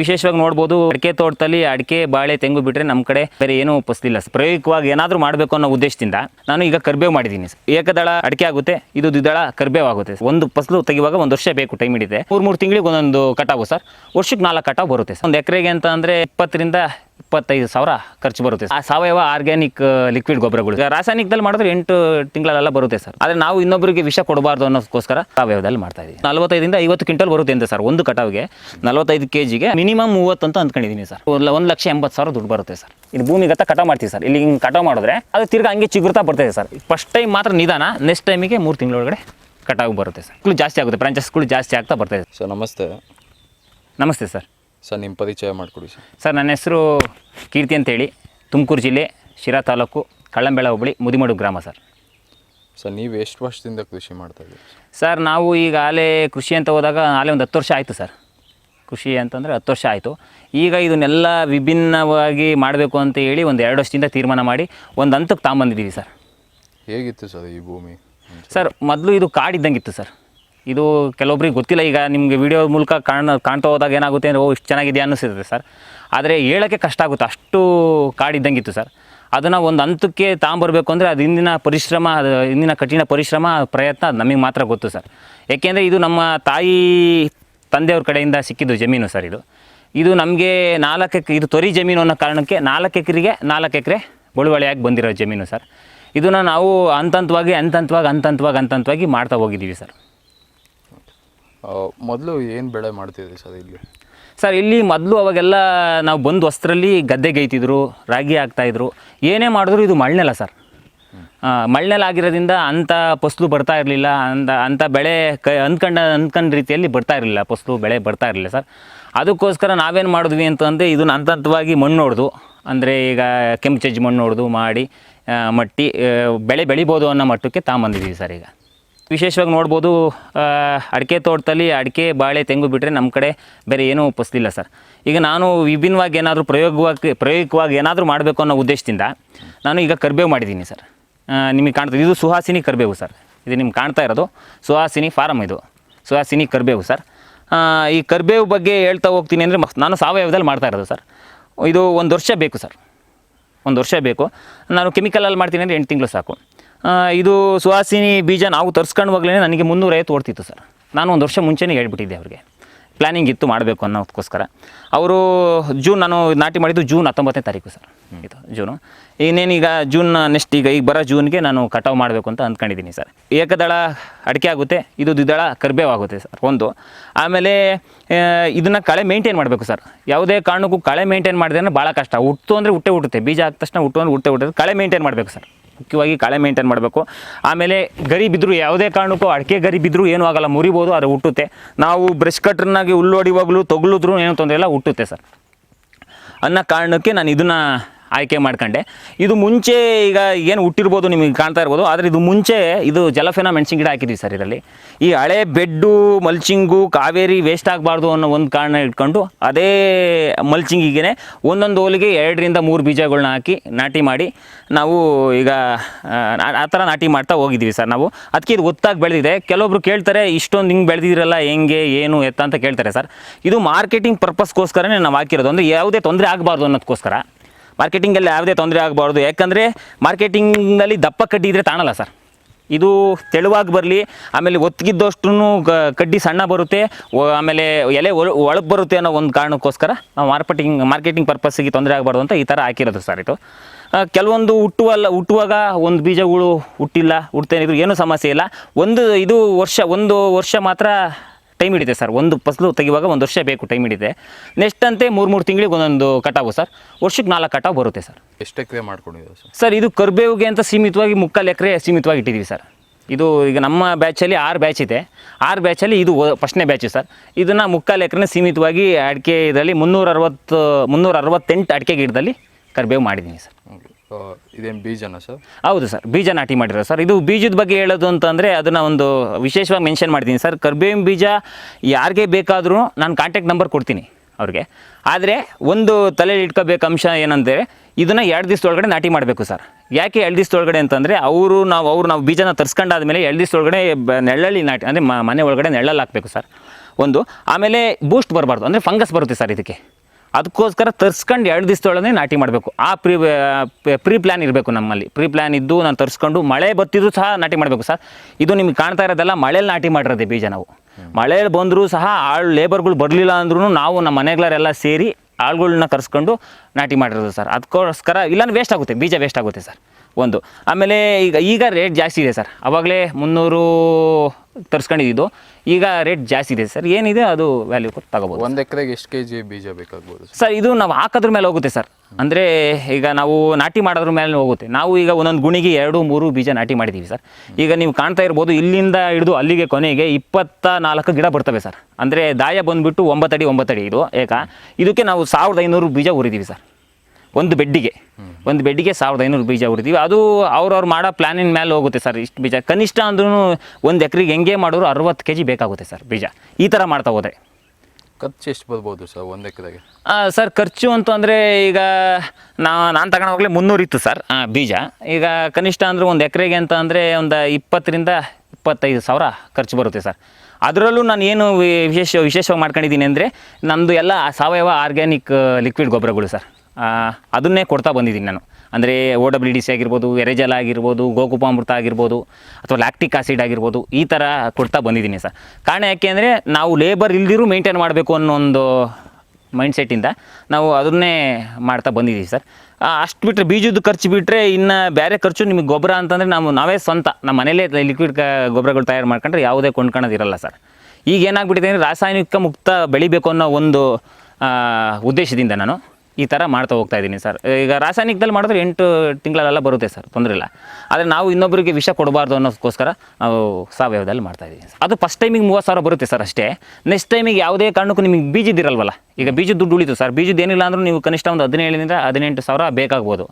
ವಿಶೇಷವಾಗಿ ನೋಡ್ಬೋದು ಅಡಿಕೆ ತೋಟದಲ್ಲಿ ಅಡಿಕೆ, ಬಾಳೆ, ತೆಂಗು ಬಿಟ್ಟರೆ ನಮ್ಮ ಕಡೆ ಬೇರೆ ಏನೂ ಉಪಸ್ತಿಲ್ಲ ಪ್ರಾಯೋಗಿಕವಾಗಿ ಏನಾದರೂ ಮಾಡಬೇಕು ಅನ್ನೋ ಉದ್ದೇಶದಿಂದ ನಾನು ಈಗ ಕರ್ಬೇವು ಮಾಡಿದ್ದೀನಿ ಏಕದಳ ಅಡಿಕೆ ಆಗುತ್ತೆ, ಇದು ದ್ವಿದಳ ಕರ್ಬೇವು ಆಗುತ್ತೆ ಒಂದು ಫಸಲು ತೆಗೆಯುವಾಗ ಒಂದು ವರ್ಷ ಬೇಕು ಟೈಮ್ ಹಿಡಿದೆ ಮೂರು ಮೂರು ತಿಂಗಳಿಗೆ ಒಂದೊಂದು ಕಟಾವು ಸರ್. ವರ್ಷಕ್ಕೆ ನಾಲ್ಕು ಕಟಾವು ಬರುತ್ತೆ ಒಂದು ಎಕರೆಗೆ ಅಂತ ಅಂದರೆ ಇಪ್ಪತ್ತರಿಂದ ಇಪ್ಪತ್ತೈದು ಸಾವಿರ ಖರ್ಚು ಬರುತ್ತೆ ಆ ಸಾವಯವ ಆರ್ಗ್ಯಾನಿಕ್ ಲಿಕ್ವಿಡ್ ಗೊಬ್ಬರಗಳು. ರಾಸಾಯನಿಕದಲ್ಲಿ ಮಾಡಿದ್ರೆ ಎಂಟು ತಿಂಗಳಲ್ಲೆಲ್ಲ ಬರುತ್ತೆ ಸರ್. ಆದರೆ ನಾವು ಇನ್ನೊಬ್ಬರಿಗೆ ವಿಷ ಕೊಡಬಾರ್ದು ಅನ್ನೋದಕ್ಕೋಸ್ಕರ ಸಾವಯವದಲ್ಲಿ ಮಾಡ್ತಾ ಇದ್ದೀವಿ. ನಲವತ್ತೈದರಿಂದ ಐವತ್ತು ಕ್ವಿಂಟಲ್ ಬರುತ್ತೆ ಅಂತ ಸರ್ ಒಂದು ಕಟಾವಿಗೆ ನಲವತ್ತೈದು ಕೆ ಜಿಗೆ ಮಿನಿಮಮ್ ಮೂವತ್ತು ಅಂತ ಅಂದ್ಕೊಂಡಿದ್ದೀನಿ ಸರ್. ಒಂದು ಒಂದು ಲಕ್ಷ ಎಂಬತ್ತು ಸಾವಿರ ದುಡ್ಡು ಬರುತ್ತೆ ಸರ್. ಇದು ಭೂಮಿಗತ್ತ ಕಟಾವು ಮಾಡ್ತೀವಿ ಸರ್. ಇಲ್ಲಿ ಹಿಂಗೆ ಕಟಾವು ಮಾಡಿದ್ರೆ ಅದು ತಿರ್ಗಿ ಹಂಗೆ ಚಿಗುರ್ತಾ ಬರ್ತದೆ ಸರ್. ಫಸ್ಟ್ ಟೈಮ್ ಮಾತ್ರ ನಿಧಾನ ನೆಕ್ಸ್ಟ್ ಟೈಮಿಗೆ ಮೂರು ತಿಂಗಳೊಳಗಡೆ ಕಟಾವು ಬರುತ್ತೆ ಸರ್. ಜಾಸ್ತಿ ಆಗುತ್ತೆ ಬ್ರಾಂಚಸ್ಗಳು ಜಾಸ್ತಿ ಆಗ್ತಾ ಬರ್ತದೆ. ಸರ್ ನಮಸ್ತೆ. ನಮಸ್ತೆ ಸರ್. ಸರ್ ನಿಮ್ಮ ಪರಿಚಯ ಮಾಡಿಕೊಡಿ ಸರ್. ಸರ್ ನನ್ನ ಹೆಸರು ಕೀರ್ತಿ ಅಂತೇಳಿ. ತುಮಕೂರು ಜಿಲ್ಲೆ ಶಿರಾ ತಾಲೂಕು ಕಳ್ಳಂಬೆಳ ಹೋಬಳಿ ಮುದಿಮಡು ಗ್ರಾಮ ಸರ್. ಸರ್ ನೀವು ಎಷ್ಟು ವರ್ಷದಿಂದ ಕೃಷಿ ಮಾಡ್ತಾ ಇದ್ದೀರಿ? ಸರ್ ನಾವು ಈಗ ಆಲೇ ಕೃಷಿ ಅಂತ ಹೋದಾಗ ಆಲೆ ಒಂದು ಹತ್ತು ವರ್ಷ ಆಯಿತು ಸರ್. ಕೃಷಿ ಅಂತಂದರೆ ಹತ್ತು ವರ್ಷ ಆಯಿತು. ಈಗ ಇದನ್ನೆಲ್ಲ ವಿಭಿನ್ನವಾಗಿ ಮಾಡಬೇಕು ಅಂತ ಹೇಳಿ ಒಂದು ಎರಡು ವರ್ಷದಿಂದ ತೀರ್ಮಾನ ಮಾಡಿ ಒಂದು ಹಂತಕ್ಕೆ ತಗೊಂಬಂದಿದ್ದೀವಿ ಸರ್. ಹೇಗಿತ್ತು ಸರ್ ಈ ಭೂಮಿ? ಸರ್ ಮೊದಲು ಇದು ಕಾಡಿದ್ದಂಗಿತ್ತು ಸರ್. ಇದು ಕೆಲವೊಬ್ರಿಗೆ ಗೊತ್ತಿಲ್ಲ. ಈಗ ನಿಮಗೆ ವಿಡಿಯೋ ಮೂಲಕ ಕಾಣ, ಕಾಣ್ತಾ ಹೋದಾಗ ಏನಾಗುತ್ತೆ ಅಂದರೆ, ಓ, ಇಷ್ಟು ಚೆನ್ನಾಗಿದೆ ಅನ್ನಿಸುತ್ತೆ ಸರ್. ಆದರೆ ಹೇಳೋಕ್ಕೆ ಕಷ್ಟ ಆಗುತ್ತೆ. ಅಷ್ಟು ಕಾಡಿದ್ದಂಗಿತ್ತು ಸರ್. ಅದನ್ನು ಒಂದು ಹಂತಕ್ಕೆ ತಾಂಬರಬೇಕು ಅಂದರೆ ಅದು ಇಂದಿನ ಪರಿಶ್ರಮ, ಅದು ಇಂದಿನ ಕಠಿಣ ಪರಿಶ್ರಮ, ಪ್ರಯತ್ನ ನಮಗೆ ಮಾತ್ರ ಗೊತ್ತು ಸರ್. ಏಕೆಂದರೆ ಇದು ನಮ್ಮ ತಾಯಿ, ತಂದೆಯವ್ರ ಕಡೆಯಿಂದ ಸಿಕ್ಕಿದ್ದು ಜಮೀನು ಸರ್ ಇದು. ಇದು ನಮಗೆ ನಾಲ್ಕು ಎಕ್ರೆ ಇದು ತೊರಿ ಜಮೀನು ಅನ್ನೋ ಕಾರಣಕ್ಕೆ ನಾಲ್ಕು ಎಕರೆಗೆ, ನಾಲ್ಕು ಎಕರೆ ಬಳುವಳಿಯಾಗಿ ಬಂದಿರೋ ಜಮೀನು ಸರ್. ಇದನ್ನು ನಾವು ಹಂತಂತವಾಗಿ ಹಂತ ಹಂತವಾಗಿ ಹಂತ ಮಾಡ್ತಾ ಹೋಗಿದ್ದೀವಿ ಸರ್. ಮೊದಲು ಏನು ಬೆಳೆ ಮಾಡ್ತಿದ್ರಿ ಸರ್ ಇಲ್ಲಿ? ಸರ್, ಇಲ್ಲಿ ಮೊದಲು ಅವಾಗೆಲ್ಲ ನಾವು ಬಂದು ವಸ್ತ್ರಲ್ಲಿ ಗದ್ದೆ ಗೈತಿದ್ರು, ರಾಗಿ ಹಾಕ್ತಾಯಿದ್ರು ಏನೇ ಮಾಡಿದ್ರು ಇದು ಮಳೆನೆಲ್ಲ ಸರ್. ಮಳೆನೆಲ್ಲ ಮಳ್ನೆಲ ಆಗಿರೋದ್ರಿಂದ ಅಂಥ ಫಸಲು ಬರ್ತಾ ಇರಲಿಲ್ಲ. ಅಂತ ಅಂಥ ಬೆಳೆ ಕ, ಅಂದ್ಕೊಂಡ ಅಂದ್ಕೊಂಡ ರೀತಿಯಲ್ಲಿ ಬರ್ತಾ ಇರಲಿಲ್ಲ. ಫಸಲು ಬೆಳೆ ಬರ್ತಾ ಇರಲಿಲ್ಲ ಸರ್. ಅದಕ್ಕೋಸ್ಕರ ನಾವೇನು ಮಾಡಿದ್ವಿ ಅಂತಂದರೆ ಇದನ್ನ ಹಂತ ಹಂತವಾಗಿ ಮಣ್ಣು ಹೊಡೆದು, ಅಂದರೆ ಈಗ ಕೆಂಪು ಚಜ್ಜಿ ಮಣ್ಣು ಹೊಡೆದು ಮಾಡಿ ಮಟ್ಟಿ ಬೆಳೆ ಬೆಳಿಬೋದು ಅನ್ನೋ ಮಟ್ಟಕ್ಕೆ ತಗೊಂಬಂದಿದ್ದೀವಿ ಸರ್ ಈಗ. ವಿಶೇಷವಾಗಿ ನೋಡ್ಬೋದು ಅಡಿಕೆ ತೋಟದಲ್ಲಿ ಅಡಿಕೆ, ಬಾಳೆ, ತೆಂಗು ಬಿಟ್ಟರೆ ನಮ್ಮ ಕಡೆ ಬೇರೆ ಏನೂ ಉಪಸ್ತಿಲ್ಲ ಸರ್. ಈಗ ನಾನು ವಿಭಿನ್ನವಾಗಿ ಏನಾದರೂ ಪ್ರಯೋಗವಾಗಿ, ಪ್ರಯೋಗಿಕವಾಗಿ ಏನಾದರೂ ಮಾಡಬೇಕು ಅನ್ನೋ ಉದ್ದೇಶದಿಂದ ನಾನು ಈಗ ಕರ್ಬೇವು ಮಾಡಿದ್ದೀನಿ ಸರ್. ನಿಮಗೆ ಕಾಣ್ತದೆ, ಇದು ಸುಹಾಸಿನಿ ಕರ್ಬೇವು ಸರ್. ಇದು ನಿಮ್ಗೆ ಕಾಣ್ತಾ ಇರೋದು. ಸುಹಾಸಿನಿ ಫಾರಮ್ ಇದು. ಸುಹಾಸಿನಿ ಕರ್ಬೇವು ಸರ್. ಈ ಕರ್ಬೇವು ಬಗ್ಗೆ ಹೇಳ್ತಾ ಹೋಗ್ತೀನಿ ಅಂದರೆ ನಾನು ಸಾವಯವದಲ್ಲಿ ಮಾಡ್ತಾ ಇರೋದು ಸರ್. ಇದು ಒಂದು ವರ್ಷ ಬೇಕು ಸರ್. ಒಂದು ವರ್ಷ ಬೇಕು. ನಾನು ಕೆಮಿಕಲಲ್ಲಿ ಮಾಡ್ತೀನಿ ಅಂದರೆ ಎಂಟು ತಿಂಗಳು ಸಾಕು. ಇದು ಸುಹಾಸಿನಿ ಬೀಜ ನಾವು ತರ್ಸ್ಕೊಂಡು ಹೋಗ್ಲೇ ನನಗೆ ಮುನ್ನೂರೈವತ್ತು ಓಡ್ತಿತ್ತು ಸರ್. ನಾನು ಒಂದು ವರ್ಷ ಮುಂಚೆನೇ ಹೇಳ್ಬಿಟ್ಟಿದ್ದೆ ಅವ್ರಿಗೆ. ಪ್ಲ್ಯಾನಿಂಗ್ ಇತ್ತು ಮಾಡಬೇಕು ಅನ್ನೋದಕ್ಕೋಸ್ಕರ ಅವರು ಜೂನ್ ನಾನು ನಾಟಿ ಮಾಡಿದ್ದು ಜೂನ್ ಹತ್ತೊಂಬತ್ತನೇ ತಾರೀಕು ಸರ್. ಇದು ಜೂನು ಇನ್ನೇನೀಗ ಜೂನ್ ನೆಕ್ಸ್ಟ್ ಈಗ ಈಗ ಬರೋ ಜೂನ್ಗೆ ನಾನು ಕಟಾವು ಮಾಡಬೇಕು ಅಂತ ಅಂದ್ಕೊಂಡಿದ್ದೀನಿ ಸರ್. ಏಕದಳ ಅಡಿಕೆ ಆಗುತ್ತೆ ಇದು ದ್ವಿದಳ ಕರ್ಬೇವು ಆಗುತ್ತೆ ಸರ್ ಒಂದು. ಆಮೇಲೆ ಇದನ್ನು ಕಳೆ ಮೇಂಟೈನ್ ಮಾಡಬೇಕು ಸರ್. ಯಾವುದೇ ಕಾರಣಕ್ಕೂ ಕಳೆ ಮೇಂಟೈನ್ ಮಾಡಿದ್ರೆ ಭಾಳ ಕಷ್ಟ. ಹುಟ್ಟು ಅಂದರೆ ಹುಟ್ಟೆ ಹುಟ್ಟುತ್ತೆ. ಬೀಜ ಹಾಕಿದ ತಕ್ಷಣ ಹುಟ್ಟು ಅಂದರೆ ಹುಟ್ಟೆ ಹುಟ್ಟುತ್ತೆ. ಕಳೆ ಮೇಂಟೈನ್ ಮಾಡಬೇಕು ಸರ್. ಮುಖ್ಯವಾಗಿ ಕಳೆ ಮೇಂಟೈನ್ ಮಾಡಬೇಕು. ಆಮೇಲೆ ಗರಿ ಬಿದ್ದರೂ ಯಾವುದೇ ಕಾರಣಕ್ಕೂ ಅಡಿಕೆ ಗರಿ ಬಿದ್ದರೂ ಏನೂ ಆಗಲ್ಲ, ಮುರಿಬೋದು, ಅದು ಹುಟ್ಟುತ್ತೆ. ನಾವು ಬ್ರಷ್ ಕಟ್ರನ್ನಾಗಿ ಹುಲ್ಲು ಹೊಡಿವಾಗಲೂ ತೊಗಲಿದ್ರು ಏನೂ ತೊಂದರೆ ಇಲ್ಲ, ಹುಟ್ಟುತ್ತೆ ಸರ್. ಅನ್ನೋ ಕಾರಣಕ್ಕೆ ನಾನು ಇದನ್ನು ಆಯ್ಕೆ ಮಾಡ್ಕೊಂಡೆ. ಇದು ಮುಂಚೆ ಈಗ ಏನು ಹುಟ್ಟಿರ್ಬೋದು ನಿಮಗೆ ಕಾಣ್ತಾ ಇರ್ಬೋದು ಆದರೆ ಇದು ಮುಂಚೆ ಇದು ಜಲಫೆನ ಮೆಣಸಿನ ಗಿಡ ಹಾಕಿದ್ವಿ ಸರ್ ಇದರಲ್ಲಿ. ಈ ಹಳೆ ಬೆಡ್ಡು ಮಲ್ಚಿಂಗು ಕಾವೇರಿ ವೇಸ್ಟ್ ಆಗಬಾರ್ದು ಅನ್ನೋ ಒಂದು ಕಾರಣ ಇಟ್ಕೊಂಡು ಅದೇ ಮಲ್ಚಿಂಗಿಗೆ ಒಂದೊಂದು ಹೋಲಿಗೆ ಎರಡರಿಂದ ಮೂರು ಬೀಜಗಳನ್ನ ಹಾಕಿ ನಾಟಿ ಮಾಡಿ ನಾವು ಈಗ ಆ, ಥರ ನಾಟಿ ಮಾಡ್ತಾ ಹೋಗಿದ್ದೀವಿ ಸರ್ ನಾವು. ಅದಕ್ಕೆ ಇದು ಒತ್ತಾಗಿ ಬೆಳೆದಿದೆ. ಕೆಲವೊಬ್ರು ಕೇಳ್ತಾರೆ ಇಷ್ಟೊಂದು ಹಿಂಗೆ ಬೆಳೆದಿರಲ್ಲ ಹೆಂಗೆ ಏನು ಎತ್ತ ಅಂತ ಕೇಳ್ತಾರೆ ಸರ್. ಇದು ಮಾರ್ಕೆಟಿಂಗ್ ಪರ್ಪಸ್ಗೋಸ್ಕರನೇ ನಾವು ಹಾಕಿರೋದು. ಅಂದರೆ ಯಾವುದೇ ತೊಂದರೆ ಆಗಬಾರ್ದು ಅನ್ನೋದಕ್ಕೋಸ್ಕರ ಮಾರ್ಕೆಟಿಂಗಲ್ಲಿ ಯಾವುದೇ ತೊಂದರೆ ಆಗಬಾರ್ದು. ಯಾಕಂದರೆ ಮಾರ್ಕೆಟಿಂಗ್ನಲ್ಲಿ ದಪ್ಪ ಕಡ್ಡಿ ಇದ್ದರೆ ತಾಣಲ್ಲ ಸರ್. ಇದು ತೆಳುವಾಗಿ ಬರಲಿ, ಆಮೇಲೆ ಒತ್ತಿಗಿದ್ದಷ್ಟು ಕಡ್ಡಿ ಸಣ್ಣ ಬರುತ್ತೆ ಆಮೇಲೆ ಎಲೆ ಒಳಗೆ ಬರುತ್ತೆ ಅನ್ನೋ ಒಂದು ಕಾರಣಕ್ಕೋಸ್ಕರ ನಾವು ಮಾರ್ಕೆಟಿಂಗ್ ಮಾರ್ಕೆಟಿಂಗ್ ಪರ್ಪಸ್ಸಿಗೆ ತೊಂದರೆ ಆಗಬಾರ್ದು ಅಂತ ಈ ಥರ ಹಾಕಿರೋದು ಸರ್ ಇದು. ಕೆಲವೊಂದು ಹುಟ್ಟುವಲ್ಲ, ಹುಟ್ಟುವಾಗ ಒಂದು ಬೀಜಗಳು ಹುಟ್ಟಿಲ್ಲ ಹುಡ್ತೇನಿದ್ರು ಏನೂ ಸಮಸ್ಯೆ ಇಲ್ಲ. ಒಂದು ಇದು ವರ್ಷ, ಒಂದು ವರ್ಷ ಮಾತ್ರ ಟೈಮ್ ಹಿಡಿತೆ ಸರ್ ಒಂದು ಫಸಲು ತೆಗೆಯುವಾಗ ಒಂದು ವರ್ಷ ಬೇಕು ಟೈಮ್ ಹಿಡಿತೆ. ನೆಕ್ಸ್ಟ್ ಅಂತೆ ಮೂರು ಮೂರು ತಿಂಗಳಿಗೆ ಒಂದೊಂದು ಕಟಾವು ಸರ್ ವರ್ಷಕ್ಕೆ ನಾಲ್ಕು ಕಟಾವು ಬರುತ್ತೆ ಸರ್ ಎಷ್ಟು ಎಕರೆ ಮಾಡ್ಕೊಂಡಿದ್ದೀವಿ ಸರ್ ಸರ್ ಇದು ಕರ್ಬೇವಿಗೆ ಅಂತ ಸೀಮಿತವಾಗಿ ಮುಕ್ಕಾಲು ಎಕರೆ ಸೀಮಿತವಾಗಿ ಇಟ್ಟಿದ್ದೀವಿ ಸರ್ ಇದು ಈಗ ನಮ್ಮ ಬ್ಯಾಚಲ್ಲಿ ಆರು ಬ್ಯಾಚ್ ಇದೆ. ಆರು ಬ್ಯಾಚಲ್ಲಿ ಇದು ಫಸ್ಟ್ನೇ ಬ್ಯಾಚು ಸರ್ ಇದನ್ನು ಮುಕ್ಕಾಲು ಎಕರೆ ಸೀಮಿತವಾಗಿ ಅಡಿಕೆ ಇದರಲ್ಲಿ ಮುನ್ನೂರ ಅರವತ್ತು ಮುನ್ನೂರ ಅರವತ್ತೆಂಟು ಅಡಿಕೆ ಗಿಡದಲ್ಲಿ ಕರ್ಬೇವು ಮಾಡಿದ್ದೀನಿ ಸರ್ ಇದೇನು ಬೀಜನ ಸರ್ ಹೌದು ಸರ್ ಬೀಜ ನಾಟಿ ಮಾಡಿರೋ ಸರ್ ಇದು ಬೀಜದ ಬಗ್ಗೆ ಹೇಳೋದು ಅಂತಂದರೆ ಅದನ್ನು ಒಂದು ವಿಶೇಷವಾಗಿ ಮೆನ್ಷನ್ ಮಾಡ್ತೀನಿ. ಸರ್ ಕರ್ಬೇವಿನ ಬೀಜ ಯಾರಿಗೆ ಬೇಕಾದರೂ ನಾನು ಕಾಂಟ್ಯಾಕ್ಟ್ ನಂಬರ್ ಕೊಡ್ತೀನಿ ಅವ್ರಿಗೆ. ಆದರೆ ಒಂದು ತಲೆಯಲ್ಲಿ ಇಟ್ಕೋಬೇಕು ಅಂಶ ಏನಂದರೆ ಇದನ್ನು ಎರಡು ದಿವಸದೊಳಗಡೆ ನಾಟಿ ಮಾಡಬೇಕು ಸರ್ ಯಾಕೆ ಎರಡು ದಿವಸದೊಳಗಡೆ ಅಂತಂದರೆ ಅವರು ನಾವು ಅವರು ನಾವು ಬೀಜನ ತರಿಸ್ಕೊಂಡಾದ್ಮೇಲೆ ಎರಡು ದಿವಸದೊಳಗಡೆ ನೆಳ್ಳಲ್ಲಿ ನಾಟಿ, ಅಂದರೆ ಮನೆ ಒಳಗಡೆ ನೆಳ್ಳಲ್ಲಿ ಹಾಕಬೇಕು ಸರ್ ಒಂದು, ಆಮೇಲೆ ಬೂಸ್ಟ್ ಬರಬಾರ್ದು. ಅಂದರೆ ಫಂಗಸ್ ಬರುತ್ತೆ ಸರ್ ಇದಕ್ಕೆ. ಅದಕ್ಕೋಸ್ಕರ ತರ್ಸ್ಕೊಂಡು ಎರಡು ದಿವಸದೊಳಗೆ ನಾಟಿ ಮಾಡಬೇಕು. ಆ ಪ್ರೀ ಪ್ರೀ ಪ್ಲ್ಯಾನ್ ಇರಬೇಕು ನಮ್ಮಲ್ಲಿ. ಪ್ರೀ ಪ್ಲ್ಯಾನ್ ಇದ್ದು ನಾನು ತರಿಸ್ಕೊಂಡು ಮಳೆ ಬತ್ತಿದ್ರು ಸಹ ನಾಟಿ ಮಾಡಬೇಕು ಸರ್. ಇದು ನಿಮ್ಗೆ ಕಾಣ್ತಾ ಇರೋದೆಲ್ಲ ಮಳೇಲಿ ನಾಟಿ ಮಾಡಿರೋದೆ ಬೀಜ ನಾವು. ಮಳೆಯಲ್ಲಿ ಬಂದರೂ ಸಹ ಆಳು ಲೇಬರ್ಗಳು ಬರಲಿಲ್ಲ ಅಂದ್ರೂ ನಾವು ನಮ್ಮ ಮನೆಗಳರೆಲ್ಲ ಸೇರಿ ಆಳುಗಳನ್ನ ಕರೆಸ್ಕೊಂಡು ನಾಟಿ ಮಾಡಿರೋದು ಸರ್. ಅದಕ್ಕೋಸ್ಕರ ಇಲ್ಲಾಂದ್ರೆ ವೇಸ್ಟ್ ಆಗುತ್ತೆ. ಬೀಜ ವೇಸ್ಟ್ ಆಗುತ್ತೆ ಸರ್. ಒಂದು. ಆಮೇಲೆ ಈಗ ಈಗ ರೇಟ್ ಜಾಸ್ತಿ ಇದೆ ಸರ್. ಅವಾಗಲೇ ಮುನ್ನೂರು ತರಿಸ್ಕೊಂಡಿದ್ದು. ಈಗ ರೇಟ್ ಜಾಸ್ತಿ ಇದೆ ಸರ್. ಏನಿದೆ ಅದು ವ್ಯಾಲ್ಯೂ ಕೊಟ್ಟು ತಗೋಬೋದು ಒಂದು ಎಕರೆಗೆ ಎಷ್ಟು ಕೆ ಜಿ ಬೀಜ ಬೇಕಾಗ್ಬೋದು ಸರ್? ಇದು ನಾವು ಹಾಕೋದ್ರ ಮೇಲೆ ಹೋಗುತ್ತೆ ಸರ್. ಅಂದರೆ ಈಗ ನಾವು ನಾಟಿ ಮಾಡೋದ್ರ ಮೇಲೆ ಹೋಗುತ್ತೆ. ನಾವು ಈಗ ಒಂದೊಂದು ಗುಣಿಗೆ ಎರಡು ಮೂರು ಬೀಜ ನಾಟಿ ಮಾಡಿದ್ದೀವಿ ಸರ್. ಈಗ ನೀವು ಕಾಣ್ತಾ ಇರ್ಬೋದು ಇಲ್ಲಿಂದ ಹಿಡಿದು ಅಲ್ಲಿಗೆ ಕೊನೆಗೆ ಇಪ್ಪತ್ತ ನಾಲ್ಕು ಗಿಡ ಬರ್ತವೆ ಸರ್. ಅಂದರೆ ದಾಯ ಬಂದುಬಿಟ್ಟು ಒಂಬತ್ತಡಿ ಒಂಬತ್ತಡಿ ಇದು ಏಕ? ಇದಕ್ಕೆ ನಾವು ಸಾವಿರದ ಐನೂರು ಬೀಜ ಉರಿದೀವಿ ಸರ್. ಒಂದು ಬೆಡ್ಡಿಗೆ. ಒಂದು ಬೆಡ್ಡಿಗೆ ಸಾವಿರದ ಐನೂರು ಬೀಜ ಹೊಡಿತೀವಿ ಅದು ಅವ್ರವ್ರು ಮಾಡೋ ಪ್ಲ್ಯಾನಿನ ಮೇಲೆ ಹೋಗುತ್ತೆ ಸರ್ ಇಷ್ಟು ಬೀಜ. ಕನಿಷ್ಠ ಅಂದ್ರೂ ಒಂದು ಎಕರೆಗೆ ಹೆಂಗೆ ಮಾಡೋರು ಅರವತ್ತು ಕೆ ಜಿ ಬೇಕಾಗುತ್ತೆ ಸರ್ ಬೀಜ. ಈ ಥರ ಮಾಡ್ತಾ ಹೋದರೆ. ಖರ್ಚು ಎಷ್ಟು ಬರ್ಬೋದು ಸರ್ ಒಂದು ಎಕರೆಗೆ? ಸರ್ ಖರ್ಚು ಅಂತ ಅಂದರೆ ಈಗ ನಾ ನಾನು ತಗೊಂಡೋಗಲೇ ಮುನ್ನೂರು ಇತ್ತು ಸರ್ ಬೀಜ. ಈಗ ಕನಿಷ್ಠ ಅಂದರೆ ಒಂದು ಎಕರೆಗೆ ಅಂತ ಅಂದರೆ ಒಂದು ಇಪ್ಪತ್ತರಿಂದ ಇಪ್ಪತ್ತೈದು ಸಾವಿರ ಖರ್ಚು ಬರುತ್ತೆ ಸರ್. ಅದರಲ್ಲೂ ನಾನು ಏನು ವಿಶೇಷ ವಿಶೇಷವಾಗಿ ಮಾಡ್ಕೊಂಡಿದ್ದೀನಿ ಅಂದರೆ ನಮ್ಮದು ಎಲ್ಲ ಸಾವಯವ ಆರ್ಗ್ಯಾನಿಕ್ ಲಿಕ್ವಿಡ್ ಗೊಬ್ಬರಗಳು ಸರ್. ಅದನ್ನೇ ಕೊಡ್ತಾ ಬಂದಿದ್ದೀನಿ ನಾನು. ಅಂದರೆ ಓ ಡಬ್ಲ್ಯೂ ಡಿ ಸಿ ಆಗಿರ್ಬೋದು ಎರೆಜಲ ಆಗಿರ್ಬೋದು, ಗೋಕುಪಾಮೃತ ಆಗಿರ್ಬೋದು, ಅಥವಾ ಲ್ಯಾಕ್ಟಿಕ್ ಆಸಿಡ್ ಆಗಿರ್ಬೋದು, ಈ ಥರ ಕೊಡ್ತಾ ಬಂದಿದ್ದೀನಿ ಸರ್. ಕಾರಣ ಯಾಕೆ ಅಂದರೆ ನಾವು ಲೇಬರ್ ಇಲ್ದಿರೂ ಮೇಂಟೈನ್ ಮಾಡಬೇಕು ಅನ್ನೋ ಒಂದು ಮೈಂಡ್ಸೆಟ್ಟಿಂದ ನಾವು ಅದನ್ನೇ ಮಾಡ್ತಾ ಬಂದಿದ್ದೀವಿ ಸರ್. ಅಷ್ಟು ಬಿಟ್ಟರೆ ಬೀಜದ ಖರ್ಚು ಬಿಟ್ಟರೆ ಇನ್ನು ಬೇರೆ ಖರ್ಚು ನಿಮಗೆ ಗೊಬ್ಬರ ಅಂತಂದರೆ ನಾವು, ನಾವೇ ಸ್ವಂತ, ನಮ್ಮ ಮನೇಲೇ ಲಿಕ್ವಿಡ್ ಗೊಬ್ಬರಗಳು ತಯಾರು ಮಾಡ್ಕೊಂಡ್ರೆ ಯಾವುದೇ ಕೊಂಡ್ಕೊಳ್ಳೋದಿರಲ್ಲ ಸರ್. ಈಗ ಏನಾಗ್ಬಿಟ್ಟಿದೆ ಅಂದರೆ ರಾಸಾಯನಿಕ ಮುಕ್ತ ಬೆಳಿಬೇಕು ಅನ್ನೋ ಒಂದು ಉದ್ದೇಶದಿಂದ ನಾನು ಈ ಥರ ಮಾಡ್ತಾ ಹೋಗ್ತಾ ಇದ್ದೀನಿ ಸರ್. ಈಗ ರಾಸಾಯನಿಕದಲ್ಲಿ ಮಾಡಿದ್ರೆ ಎಂಟು ತಿಂಗಳಲ್ಲೆಲ್ಲ ಬರುತ್ತೆ ಸರ್, ತೊಂದರೆ ಇಲ್ಲ. ಆದರೆ ನಾವು ಇನ್ನೊಬ್ಬರಿಗೆ ವಿಷ ಕೊಡಬಾರ್ದು ಅನ್ನೋದಕ್ಕೋಸ್ಕರ ನಾವು ಸಾವಯವದಲ್ಲಿ ಮಾಡ್ತಾ ಇದ್ದೀವಿ ಸರ್. ಅದು ಫಸ್ಟ್ ಟೈಮಿಗೆ ಮೂವತ್ತು ಸಾವಿರ ಬರುತ್ತೆ ಸರ್ ಅಷ್ಟೇ. ನೆಕ್ಸ್ಟ್ ಟೈಮಿಗೆ ಯಾವುದೇ ಕಾರಣಕ್ಕೂ ನಿಮಗೆ ಬೀಜದಿರಲ್ವಲ್ಲ ಈಗ ಬೀಜ ದುಡ್ಡು ಉಳಿತು ಸರ್. ಬೀಜದ ಏನಿಲ್ಲ ಅಂದರೂ ನೀವು ಕನಿಷ್ಠ ಒಂದು ಹದಿನೇಳರಿಂದ ಹದಿನೆಂಟು ಸಾವಿರ ಬೇಕಾಗ್ಬೋದು.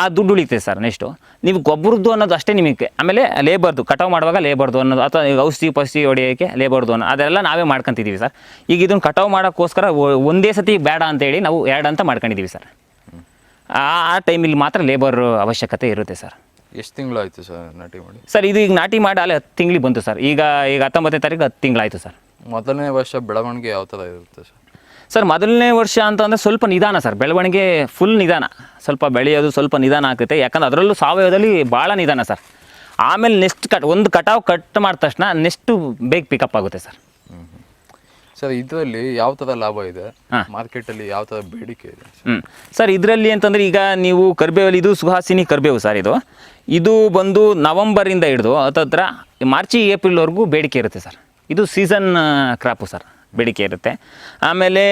ಆ ದುಡ್ಡು ಉಳಿತದೆ ಸರ್ ನೆಕ್ಸ್ಟು ನೀವು ಗೊಬ್ಬರದ್ದು ಅನ್ನೋದು ಅಷ್ಟೇ ನಿಮಗೆ ಆಮೇಲೆ ಲೇಬರ್ದು ಕಟಾವು ಮಾಡುವಾಗ ಲೇಬರ್ದು ಅನ್ನೋದು ಅಥವಾ ಈಗ ಔಷಧಿ ಪಸಿ ಹೊಡೆಯೋಕ್ಕೆ ಲೇಬರ್ದು ಅನ್ನೋ ಅದೆಲ್ಲ ನಾವೇ ಮಾಡ್ಕೊತಿದ್ದೀವಿ ಸರ್. ಈಗ ಇದನ್ನು ಕಟಾವು ಮಾಡೋಕ್ಕೋಸ್ಕರ ಒಂದೇ ಸತಿ ಬೇಡ ಅಂತೇಳಿ ನಾವು ಎರಡು ಅಂತ ಮಾಡ್ಕೊಂಡಿದ್ದೀವಿ ಸರ್. ಆ ಆ ಟೈಮಲ್ಲಿ ಮಾತ್ರ ಲೇಬರ್ ಅವಶ್ಯಕತೆ ಇರುತ್ತೆ ಸರ್. ಎಷ್ಟು ತಿಂಗಳಾಯಿತು ಸರ್ ನಾಟಿ ಮಾಡಿ? ಸರ್ ಇದು ಈಗ ನಾಟಿ ಮಾಡಿ ಅಲ್ಲಿ ಹತ್ತು ತಿಂಗಳಿಗೆ ಬಂತು ಸರ್. ಈಗ ಈಗ ಹತ್ತೊಂಬತ್ತನೇ ತಾರೀಕು ಹತ್ತು ತಿಂಗಳಾಯಿತು ಸರ್. ಮೊದಲನೇ ವರ್ಷ ಬೆಳವಣಿಗೆ ಯಾವ ಥರ ಇರುತ್ತೆ ಸರ್? ಸರ್ ಮೊದಲನೇ ವರ್ಷ ಅಂತಂದರೆ ಸ್ವಲ್ಪ ನಿಧಾನ ಸರ್ ಬೆಳವಣಿಗೆ ಫುಲ್ ನಿಧಾನ. ಸ್ವಲ್ಪ ಬೆಳೆಯೋದು ಸ್ವಲ್ಪ ನಿಧಾನ ಆಗುತ್ತೆ. ಯಾಕಂದ್ರೆ ಅದರಲ್ಲೂ ಸಾವಯವದಲ್ಲಿ ಭಾಳ ನಿಧಾನ ಸರ್. ಆಮೇಲೆ ನೆಕ್ಸ್ಟ್ ಕಟ್ ಒಂದು ಕಟಾವು ಕಟ್ ಮಾಡಿದ ತಕ್ಷಣ ನೆಕ್ಸ್ಟು ಬೇಗ ಪಿಕಪ್ ಆಗುತ್ತೆ ಸರ್. ಸರ್ ಇದರಲ್ಲಿ ಯಾವ ಥರ ಲಾಭ ಇದೆ? ಹಾಂ. ಮಾರ್ಕೆಟಲ್ಲಿ ಯಾವ ಥರ ಬೇಡಿಕೆ ಇದೆ? ಹ್ಞೂ ಸರ್ ಇದರಲ್ಲಿ ಅಂತಂದರೆ ಈಗ ನೀವು ಕರ್ಬೇವಲ್ಲಿ ಇದು ಸುಹಾಸಿನಿ ಕರ್ಬೇವು ಸರ್ ಇದು. ಇದು ಬಂದು ನವಂಬರಿಂದ ಹಿಡಿದು ಹತ್ತತ್ರ ಮಾರ್ಚಿ ಏಪ್ರಿಲ್ವರೆಗೂ ಬೇಡಿಕೆ ಇರುತ್ತೆ ಸರ್. ಇದು ಸೀಸನ್ ಕ್ರಾಪು ಸರ್. ಬೇಡಿಕೆ ಇರುತ್ತೆ. ಆಮೇಲೆ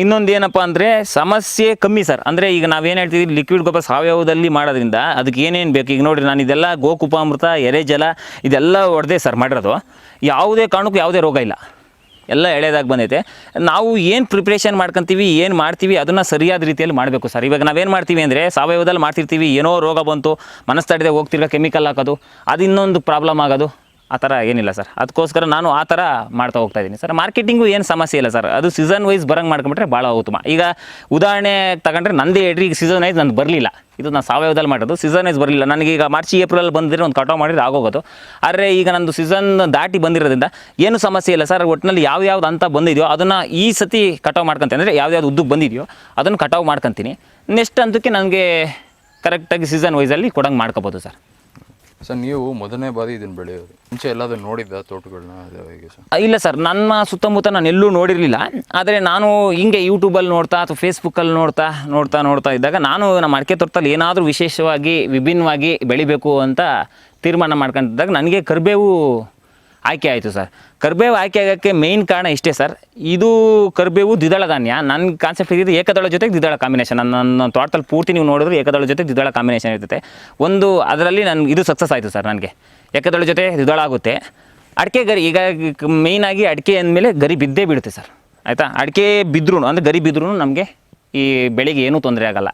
ಇನ್ನೊಂದು ಏನಪ್ಪ ಅಂದರೆ ಸಮಸ್ಯೆ ಕಮ್ಮಿ ಸರ್. ಅಂದರೆ ಈಗ ನಾವೇನು ಹೇಳ್ತೀವಿ ಲಿಕ್ವಿಡ್ ಗೊಬ್ಬರ ಸಾವಯವದಲ್ಲಿ ಮಾಡೋದ್ರಿಂದ ಅದಕ್ಕೆ ಏನೇನು ಬೇಕು? ಈಗ ನೋಡಿರಿ, ನಾನು ಇದೆಲ್ಲ ಗೋಕುಪಾಮೃತ, ಎರೆಜಲ ಇದೆಲ್ಲ ಹೊಡೆದೇ ಸರ್ ಮಾಡಿರೋದು. ಯಾವುದೇ ಕಾರಣಕ್ಕೂ ಯಾವುದೇ ರೋಗ ಇಲ್ಲ. ಎಲ್ಲ ಎಳೆದಾಗಿ ಬಂದೈತೆ. ನಾವು ಏನು ಪ್ರಿಪ್ರೇಷನ್ ಮಾಡ್ಕೊತೀವಿ, ಏನು ಮಾಡ್ತೀವಿ ಅದನ್ನು ಸರಿಯಾದ ರೀತಿಯಲ್ಲಿ ಮಾಡಬೇಕು ಸರ್. ಇವಾಗ ನಾವೇನು ಮಾಡ್ತೀವಿ ಅಂದರೆ ಸಾವಯವದಲ್ಲಿ ಮಾಡ್ತಿರ್ತೀವಿ, ಏನೋ ರೋಗ ಬಂತು, ಮನಸ್ಸು ತಡೆದೇ ಹೋಗ್ತಿರೋ ಕೆಮಿಕಲ್ ಹಾಕೋದು, ಅದು ಇನ್ನೊಂದು ಪ್ರಾಬ್ಲಮ್ ಆಗೋದು. ಆ ಥರ ಏನಿಲ್ಲ ಸರ್. ಅದಕ್ಕೋಸ್ಕರ ನಾನು ಆ ಥರ ಮಾಡ್ತಾ ಹೋಗ್ತಾ ಇದ್ದೀನಿ ಸರ್. ಮಾರ್ಕೆಟಿಂಗು ಏನು ಸಮಸ್ಯೆ ಇಲ್ಲ ಸರ್. ಅದು ಸೀಸನ್ ವೈಸ್ ಬರಂಗೆ ಮಾಡ್ಕೊಂಬಿಟ್ರೆ ಭಾಳ ಉತ್ತಮ. ಈಗ ಉದಾಹರಣೆ ತಗೊಂಡ್ರೆ ನಂದು ಹೇಳ್ರಿ, ಈಗ ಸೀಸನ್ ವೈಸ್ ನಾನು ಬರಲಿಲ್ಲ. ಇದು ನಾನು ಸಾವಯವದಲ್ಲಿ ಮಾಡೋದು ಸೀಸನ್ ವೈಸ್ ಬರಲಿಲ್ಲ. ಈಗ ಮಾರ್ಚ್ ಏಪ್ರಿಲ್ ಬಂದಿದ್ರೆ ಒಂದು ಕಟಾವು ಮಾಡಿದ್ರೆ ಆಗೋಗೋದು. ಆದರೆ ಈಗ ನಂದು ಸೀಸನ್ ದಾಟಿ ಬಂದಿರೋದ್ರಿಂದ ಏನು ಸಮಸ್ಯೆ ಇಲ್ಲ ಸರ್. ಒಟ್ಟಿನಲ್ಲಿ ಯಾವ ಯಾವ್ದು ಅಂತ ಬಂದಿದೆಯೋ ಅದನ್ನು ಈ ಸತಿ ಕಟಾವು ಮಾಡ್ಕೊಂತೀನಿ. ಅಂದರೆ ಯಾವ್ದು ಉದ್ದಕ್ಕೆ ಬಂದಿದೆಯೋ ಅದನ್ನು ಕಟಾವು ಮಾಡ್ಕೊತೀನಿ. ನೆಕ್ಸ್ಟ್ ಅಂತಕ್ಕೆ ನನಗೆ ಕರೆಕ್ಟಾಗಿ ಸೀಸನ್ ವೈಸಲ್ಲಿ ಕೊಡಂಗೆ ಮಾಡ್ಕೋಬೋದು ಸರ್. ಸರ್, ನೀವು ಮೊದಲನೇ ಬಾರಿ ಇದನ್ನ ಬೆಳೆಯೋದು. ಮುಂಚೆ ಎಲ್ಲಾದ್ರೂ ನೋಡಿದ್ದ ತೋಟಗಳನ್ನ ಇಲ್ಲ ಸರ್, ನನ್ನ ಸುತ್ತಮುತ್ತ ನಾನು ಎಲ್ಲೂ ನೋಡಿರಲಿಲ್ಲ. ಆದರೆ ನಾನು ಹಿಂಗೆ ಯೂಟ್ಯೂಬಲ್ಲಿ ನೋಡ್ತಾ ಅಥವಾ ಫೇಸ್ಬುಕ್ಕಲ್ಲಿ ನೋಡ್ತಾ ನೋಡ್ತಾ ನೋಡ್ತಾ ಇದ್ದಾಗ ನಾನು ನಮ್ಮ ಅಡಿಕೆ ತೋಟದಲ್ಲಿ ಏನಾದರೂ ವಿಶೇಷವಾಗಿ ವಿಭಿನ್ನವಾಗಿ ಬೆಳಿಬೇಕು ಅಂತ ತೀರ್ಮಾನ ಮಾಡ್ಕೊಂಡಿದ್ದಾಗ ನನಗೆ ಕರಿಬೇವು ಆಯ್ಕೆ ಆಯಿತು ಸರ್. ಕರ್ಬೇವು ಆಯ್ಕೆ ಆಗೋಕ್ಕೆ ಮೇಯ್ನ್ ಕಾರಣ ಇಷ್ಟೇ ಸರ್. ಇದು ಕರ್ಬೇವು ದ್ವಿದಳ ಧಾನ್ಯ. ನನ್ನ ಕಾನ್ಸೆಪ್ಟ್ ಇದ್ದಿದ್ದು ಏಕದಳ ಜೊತೆಗೆ ದ್ವಿದಳ ಕಾಂಬಿನೇಷನ್ ನನ್ನ ನನ್ನ ತೋಟದಲ್ಲಿ ಪೂರ್ತಿ ನೀವು ನೋಡಿದ್ರೆ ಏಕದಳ ಜೊತೆ ದ್ವಿದಳ ಕಾಂಬಿನೇಷನ್ ಇರ್ತೈತೆ ಒಂದು ಅದರಲ್ಲಿ ನನ್ನ ಇದು ಸಕ್ಸಸ್ ಆಯಿತು ಸರ್ ನನಗೆ. ಏಕದಳ ಜೊತೆ ದ್ವಿದಳ ಆಗುತ್ತೆ. ಅಡಿಕೆ ಗರಿ ಈಗ ಮೇಯ್ನಾಗಿ ಅಡಿಕೆ ಅಂದಮೇಲೆ ಗರಿ ಬಿದ್ದೇ ಬಿಡುತ್ತೆ ಸರ್. ಆಯಿತಾ? ಅಡಿಕೆ ಬಿದ್ದರೂ ಅಂದರೆ ಗರಿ ಬಿದ್ರೂ ನಮಗೆ ಈ ಬೆಳೆಗೆ ಏನೂ ತೊಂದರೆ ಆಗಲ್ಲ.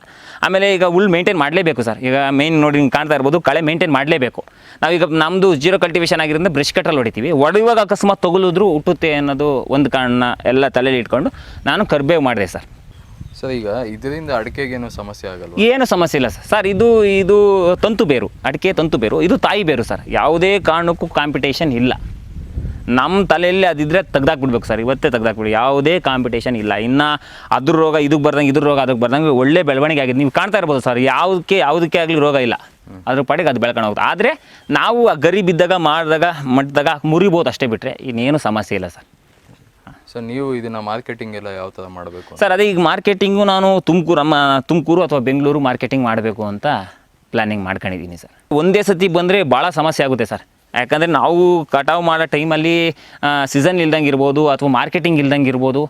ಆಮೇಲೆ ಈಗ ಹುಲ್ ಮೇಂಟೈನ್ ಮಾಡಲೇಬೇಕು ಸರ್. ಈಗ ಮೇನ್ ನೋಡಿ ಹಿಂಗೆ ಕಾಣ್ತಾ ಇರ್ಬೋದು ಕಳೆ ಮೇಂಟೈನ್ ಮಾಡಲೇಬೇಕು. ನಾವೀಗ ನಮ್ಮದು ಜೀರೋ ಕಲ್ಟಿವೇಷನ್ ಆಗಿರೋದ್ರಿಂದ ಬ್ರಷ್ ಕಟ್ಟಲ್ಲಿ ಹೊಡಿತೀವಿ. ಒಡೆಯುವಾಗ ಅಕಸ್ಮಾತ್ ತಗುಲಿದ್ರು ಹುಟ್ಟುತ್ತೆ ಅನ್ನೋದು ಒಂದು ಕಾರಣ ಎಲ್ಲ ತಲೆಯಲ್ಲಿ ಇಟ್ಕೊಂಡು ನಾನು ಕರ್ಬೇವು ಮಾಡಿದೆ ಸರ್. ಸರ್ ಈಗ ಇದರಿಂದ ಅಡಿಕೆಗೇನು ಸಮಸ್ಯೆ ಆಗಲ್ಲ ಏನು ಸಮಸ್ಯೆ ಇಲ್ಲ ಸರ್. ಸರ್ ಇದು ಇದು ತಂತು ಬೇರು. ಅಡಿಕೆ ತಂತು ಬೇರು. ಇದು ತಾಯಿ ಬೇರು ಸರ್. ಯಾವುದೇ ಕಾರಣಕ್ಕೂ ಕಾಂಪಿಟೇಷನ್ ಇಲ್ಲ. ನಮ್ಮ ತಲೆಯಲ್ಲಿ ಅದಿದ್ರೆ ತೆಗ್ದಾಕ್ಬಿಡ್ಬೇಕು ಸರ್. ಇವತ್ತೇ ತೆಗ್ದಾಕ್ಬಿಡಿ. ಯಾವುದೇ ಕಾಂಪಿಟೇಷನ್ ಇಲ್ಲ. ಇನ್ನು ಅದ್ರ ರೋಗ ಇದಕ್ಕೆ ಬರ್ದಂಗೆ ಇದ್ರ ರೋಗ ಅದಕ್ಕೆ ಬರ್ದಂಗೆ ಒಳ್ಳೆ ಬೆಳವಣಿಗೆ ಆಗಿದೆ. ನೀವು ಕಾಣ್ತಾ ಇರ್ಬೋದು ಸರ್. ಯಾವುದಕ್ಕೆ ಯಾವುದಕ್ಕೆ ಆಗಲಿ ರೋಗ ಇಲ್ಲ. ಅದ್ರ ಪಾಡಿಗೆ ಅದು ಬೆಳ್ಕೊಂಡು ಹೋಗುತ್ತೆ. ಆದರೆ ನಾವು ಆ ಗರಿ ಬಿದ್ದಾಗ ಮಾಡಿದಾಗ ಮಟ್ಟದಾಗ ಮುರಿಬೋದು ಅಷ್ಟೇ ಬಿಟ್ಟರೆ ಇನ್ನೇನು ಸಮಸ್ಯೆ ಇಲ್ಲ ಸರ್. ಸೊ ನೀವು ಇದನ್ನ ಮಾರ್ಕೆಟಿಂಗ್ ಎಲ್ಲ ಯಾವ ಥರ ಮಾಡಬೇಕು ಸರ್ ಅದೇ ಈಗ ಮಾರ್ಕೆಟಿಂಗು ನಾನು ತುಮಕೂರು ಅಮ್ಮ ತುಮಕೂರು ಅಥವಾ ಬೆಂಗಳೂರು ಮಾರ್ಕೆಟಿಂಗ್ ಮಾಡಬೇಕು ಅಂತ ಪ್ಲ್ಯಾನಿಂಗ್ ಮಾಡ್ಕೊಂಡಿದ್ದೀನಿ ಸರ್. ಒಂದೇ ಸತಿ ಬಂದರೆ ಭಾಳ ಸಮಸ್ಯೆ ಆಗುತ್ತೆ ಸರ್. ಯಾಕಂದರೆ ನಾವು ಕಟಾವು ಮಾಡೋ ಟೈಮಲ್ಲಿ ಸೀಸನ್ ಇಲ್ದಂಗೆ ಇರ್ಬೋದು ಅಥವಾ ಮಾರ್ಕೆಟಿಂಗ್ ಇಲ್ದಂಗೆ ಇರ್ಬೋದು,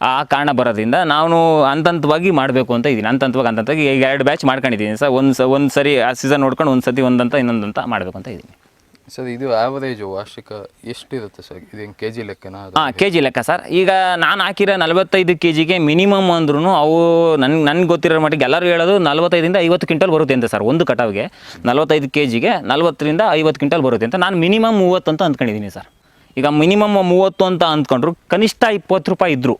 ಆ ಕಾರಣ ಬರೋದ್ರಿಂದ ನಾನು ಹಂತ ಹಂತವಾಗಿ ಮಾಡಬೇಕು ಅಂತ ಇದ್ದೀನಿ. ಅಂತಂತವಾಗಿ ಈಗ ಎರಡು ಬ್ಯಾಚ್ ಮಾಡ್ಕೊಂಡಿದ್ದೀನಿ ಸರ್. ಒಂದು ಸ ಒಂದು ಸರಿ ಆ ಸೀಸನ್ ನೋಡ್ಕೊಂಡು ಒಂದು ಸತಿ ಒಂದಂತ ಇನ್ನೊಂದಂತ ಮಾಡಬೇಕು ಅಂತ ಇದ್ದೀನಿ. ಸರ್, ಇದು ಆವರೇಜು ವಾರ್ಷಿಕ ಎಷ್ಟಿರುತ್ತೆ ಸರ್? ಇದು ಕೆ ಜಿ ಲೆಕ್ಕನ ಹಾಂ ಕೆ ಜಿ ಲೆಕ್ಕ ಸರ್. ಈಗ ನಾನು ಹಾಕಿರೋ ನಲವತ್ತೈದು ಕೆ ಜಿಗೆ ಮಿನಿಮಮ್ ಅಂದ್ರೂ ಅವು ನನ್ಗೆ ನನ್ಗೆ ಗೊತ್ತಿರೋ ಮಟ್ಟಿಗೆ ಎಲ್ಲರೂ ಹೇಳೋದು ನಲವತ್ತೈದರಿಂದ ಐವತ್ತು ಕ್ವಿಂಟಲ್ ಬರುತ್ತೆ ಅಂತ ಸರ್, ಒಂದು ಕಟಾವಿಗೆ. ನಲವತ್ತೈದು ಕೆ ಜಿಗೆ ನಲವತ್ತರಿಂದ ಐವತ್ತು ಕ್ವಿಂಟಲ್ ಬರುತ್ತೆ ಅಂತ. ನಾನು ಮಿನಿಮಮ್ ಮೂವತ್ತು ಅಂತ ಅಂದ್ಕೊಂಡಿದ್ದೀನಿ ಸರ್. ಈಗ ಮಿನಿಮಮ್ ಮೂವತ್ತು ಅಂತ ಅಂದ್ಕೊಂಡ್ರು ಕನಿಷ್ಠ ಇಪ್ಪತ್ತು ರೂಪಾಯಿ ಇದ್ದರು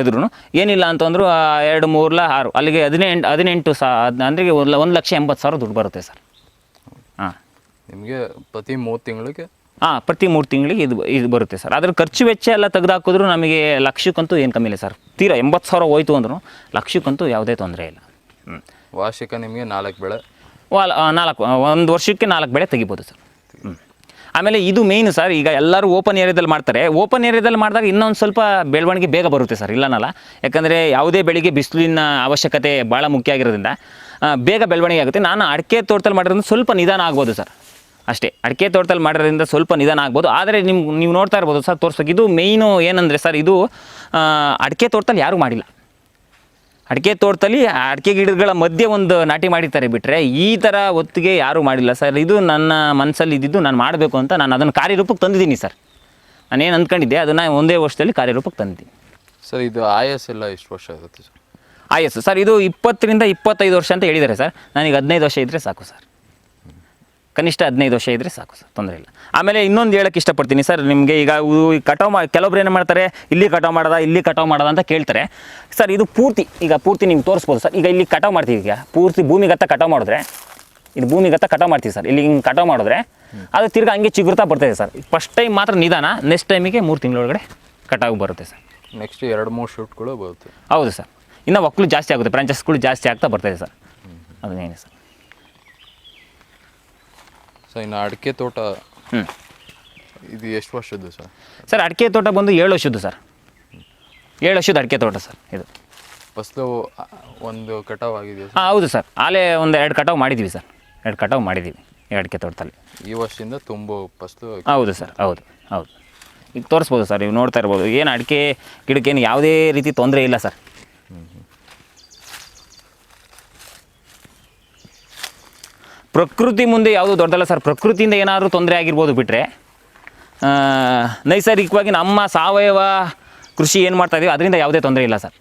ಇದ್ರೂ ಏನಿಲ್ಲ ಅಂತಂದ್ರು ಎರಡು ಮೂರ್ಲ ಆರು. ಅಲ್ಲಿಗೆ ಹದಿನೆಂಟು ಹದಿನೆಂಟು ಸಾ, ಅಂದರೆ ಒಂದು ಲಕ್ಷ ಎಂಬತ್ತು ಸಾವಿರ ದುಡ್ಡು ಬರುತ್ತೆ ಸರ್. ನಿಮಗೆ ಪ್ರತಿ ಮೂರು ತಿಂಗಳಿಗೆ? ಹಾಂ ಪ್ರತಿ ಮೂರು ತಿಂಗಳಿಗೆ ಇದು ಇದು ಬರುತ್ತೆ ಸರ್. ಅದ್ರ ಖರ್ಚು ವೆಚ್ಚ ಎಲ್ಲ ತೆಗೆದಾಕಿದ್ರು ನಮಗೆ ಲಕ್ಷಕ್ಕಂತೂ ಏನು ಕಮ್ಮಿ ಇಲ್ಲ ಸರ್. ತೀರಾ ಎಂಬತ್ತು ಸಾವಿರ ಹೋಯ್ತು ಅಂದ್ರೂ ಲಕ್ಷಕ್ಕಂತೂ ಯಾವುದೇ ತೊಂದರೆ ಇಲ್ಲ. ಹ್ಞೂ ವಾರ್ಷಿಕ ನಿಮಗೆ ನಾಲ್ಕು ಬೆಳೆ? ವಾಲ್ ನಾಲ್ಕು ಒಂದು ವರ್ಷಕ್ಕೆ ನಾಲ್ಕು ಬೆಳೆ ತೆಗಿಬೋದು ಸರ್. ಹ್ಞೂ ಆಮೇಲೆ ಇದು ಮೇಯ್ನು ಸರ್ ಈಗ ಎಲ್ಲರೂ ಓಪನ್ ಏರಿಯಾದಲ್ಲಿ ಮಾಡ್ತಾರೆ. ಓಪನ್ ಏರಿಯಾದಲ್ಲಿ ಮಾಡಿದಾಗ ಇನ್ನೊಂದು ಸ್ವಲ್ಪ ಬೆಳವಣಿಗೆ ಬೇಗ ಬರುತ್ತೆ ಸರ್ ಇಲ್ಲನಲ್ಲ? ಯಾಕಂದರೆ ಯಾವುದೇ ಬೆಳೆಗೆ ಬಿಸಿಲಿನ ಅವಶ್ಯಕತೆ ಭಾಳ ಮುಖ್ಯ ಆಗಿರೋದ್ರಿಂದ ಬೇಗ ಬೆಳವಣಿಗೆ ಆಗುತ್ತೆ. ನಾನು ಅಡಿಕೆ ತೋಟದಲ್ಲಿ ಮಾಡಿರೋದ್ರಿಂದ ಸ್ವಲ್ಪ ನಿಧಾನ ಆಗ್ಬೋದು ಸರ್. ಅಷ್ಟೇ. ಅಡಿಕೆ ತೋಟದಲ್ಲಿ ಮಾಡೋದ್ರಿಂದ ಸ್ವಲ್ಪ ನಿಧಾನ ಆಗ್ಬೋದು. ಆದರೆ ನಿಮ್ಗೆ ನೀವು ನೋಡ್ತಾ ಇರ್ಬೋದು ಸರ್ ತೋರ್ಸೋಕೆ ಇದು ಮೇಯ್ನು ಏನಂದರೆ ಸರ್ ಇದು ಅಡಿಕೆ ತೋಟದಲ್ಲಿ ಯಾರೂ ಮಾಡಿಲ್ಲ. ಅಡಿಕೆ ತೋಟದಲ್ಲಿ ಅಡಿಕೆ ಗಿಡಗಳ ಮಧ್ಯೆ ಒಂದು ನಾಟಿ ಮಾಡಿರ್ತಾರೆ ಬಿಟ್ಟರೆ ಈ ಥರ ಹೊತ್ತಿಗೆ ಯಾರೂ ಮಾಡಿಲ್ಲ ಸರ್. ಇದು ನನ್ನ ಮನಸ್ಸಲ್ಲಿ ಇದ್ದಿದ್ದು ನಾನು ಮಾಡಬೇಕು ಅಂತ ನಾನು ಅದನ್ನು ಕಾರ್ಯರೂಪಕ್ಕೆ ತಂದಿದ್ದೀನಿ ಸರ್. ನಾನೇನು ಅಂದ್ಕೊಂಡಿದ್ದೆ ಅದನ್ನು ಒಂದೇ ವರ್ಷದಲ್ಲಿ ಕಾರ್ಯರೂಪಕ್ಕೆ ತಂದಿದ್ದೀನಿ. ಸರ್ ಇದು ಆಯಸ್ ಎಲ್ಲ ಎಷ್ಟು ವರ್ಷ ಆಗುತ್ತೆ ಸರ್? ಆಯಸ್ಸು. ಸರ್ ಇದು ಇಪ್ಪತ್ತರಿಂದ ಇಪ್ಪತ್ತೈದು ವರ್ಷ ಅಂತ ಹೇಳಿದ್ದಾರೆ ಸರ್. ನನಗೆ ಹದಿನೈದು ವರ್ಷ ಇದ್ದರೆ ಸಾಕು ಸರ್. ಕನಿಷ್ಠ ಹದಿನೈದು ವರ್ಷ ಇದ್ದರೆ ಸಾಕು ಸರ್ ತೊಂದರೆ ಇಲ್ಲ. ಆಮೇಲೆ ಇನ್ನೊಂದು ಹೇಳಕ್ಕೆ ಇಷ್ಟಪಡ್ತೀನಿ ಸರ್ ನಿಮಗೆ ಈಗ ಕಟಾವು ಮಾ ಕೆಲವೊಬ್ರು ಏನು ಮಾಡ್ತಾರೆ ಇಲ್ಲಿ ಕಟಾವು ಮಾಡೋದ ಇಲ್ಲಿ ಕಟಾವು ಮಾಡದ ಅಂತ ಕೇಳ್ತಾರೆ. ಸರ್ ಇದು ಪೂರ್ತಿ ಈಗ ಪೂರ್ತಿ ನಿಮ್ಗೆ ತೋರಿಸ್ಬೋದು ಸರ್ ಈಗ ಇಲ್ಲಿ ಕಟಾವು ಮಾಡ್ತೀವಿ ಈಗ ಪೂರ್ತಿ ಭೂಮಿಗತ್ತ ಕಟಾವು ಮಾಡಿದ್ರೆ ಇದು ಭೂಮಿಗತ್ತ ಕಟಾವು ಮಾಡ್ತೀವಿ ಸರ್ ಇಲ್ಲಿ ಹಿಂಗೆ ಕಟಾವು ಮಾಡಿದ್ರೆ ಅದು ತಿರ್ಗಿ ಹಂಗೆ ಚಿಗುರ್ತಾ ಬರ್ತಾಯಿದೆ ಸರ್. ಫಸ್ಟ್ ಟೈಮ್ ಮಾತ್ರ ನಿಧಾನ ನೆಕ್ಸ್ಟ್ ಟೈಮಿಗೆ ಮೂರು ತಿಂಗಳೊಳಗಡೆ ಕಟಾವು ಬರುತ್ತೆ ಸರ್. ನೆಕ್ಸ್ಟ್ ಎರಡು ಮೂರು ಶೂಟ್ಗಳು ಬರುತ್ತೆ. ಹೌದು ಸರ್. ಇನ್ನು ಒಕ್ಕಲು ಜಾಸ್ತಿ ಆಗುತ್ತೆ ಬ್ರಾಂಚಸ್ಗಳು ಜಾಸ್ತಿ ಆಗ್ತಾ ಬರ್ತದೆ ಸರ್. ಅದನ್ನೇನು ಸರ್. ಸರ್ ಇನ್ನು ಅಡಿಕೆ ತೋಟ ಹ್ಞೂ ಇದು ಎಷ್ಟು ವರ್ಷದ್ದು ಸರ್? ಸರ್ ಅಡಿಕೆ ತೋಟ ಬಂದು ಏಳು ವರ್ಷದ್ದು ಸರ್. ಏಳು ವರ್ಷದ ಅಡಿಕೆ ತೋಟ ಸರ್ ಇದು. ಫಸ್ಲು ಒಂದು ಕಟಾವ್ ಆಗಿದೆ ಹಾಂ ಹೌದು ಸರ್. ಆಲೇ ಒಂದು ಎರಡು ಕಟಾವು ಮಾಡಿದ್ದೀವಿ ಸರ್. ಎರಡು ಕಟಾವು ಮಾಡಿದ್ದೀವಿ ಈ ಅಡಿಕೆ ತೋಟದಲ್ಲಿ. ಈ ವರ್ಷದಿಂದ ತುಂಬ ಫಸ್ಲು ಹೌದು ಸರ್ ಹೌದು ಹೌದು. ಈಗ ತೋರಿಸ್ಬೋದು ಸರ್ ನೀವು ನೋಡ್ತಾ ಇರ್ಬೋದು. ಏನು ಅಡಿಕೆ ಗಿಡಕ್ಕೇನು ಯಾವುದೇ ರೀತಿ ತೊಂದರೆ ಇಲ್ಲ ಸರ್. ಪ್ರಕೃತಿ ಮುಂದೆ ಯಾವುದು ದೊಡ್ಡದಲ್ಲ ಸರ್. ಪ್ರಕೃತಿಯಿಂದ ಏನಾದರೂ ತೊಂದರೆ ಆಗಿರ್ಬೋದು ಬಿಟ್ಟರೆ ನೈಸರ್ಗಿಕವಾಗಿ ನಮ್ಮ ಸಾವಯವ ಕೃಷಿ ಏನು ಮಾಡ್ತಾ ಇದೀವಿ ಅದರಿಂದ ಯಾವುದೇ ತೊಂದರೆ ಇಲ್ಲ ಸರ್.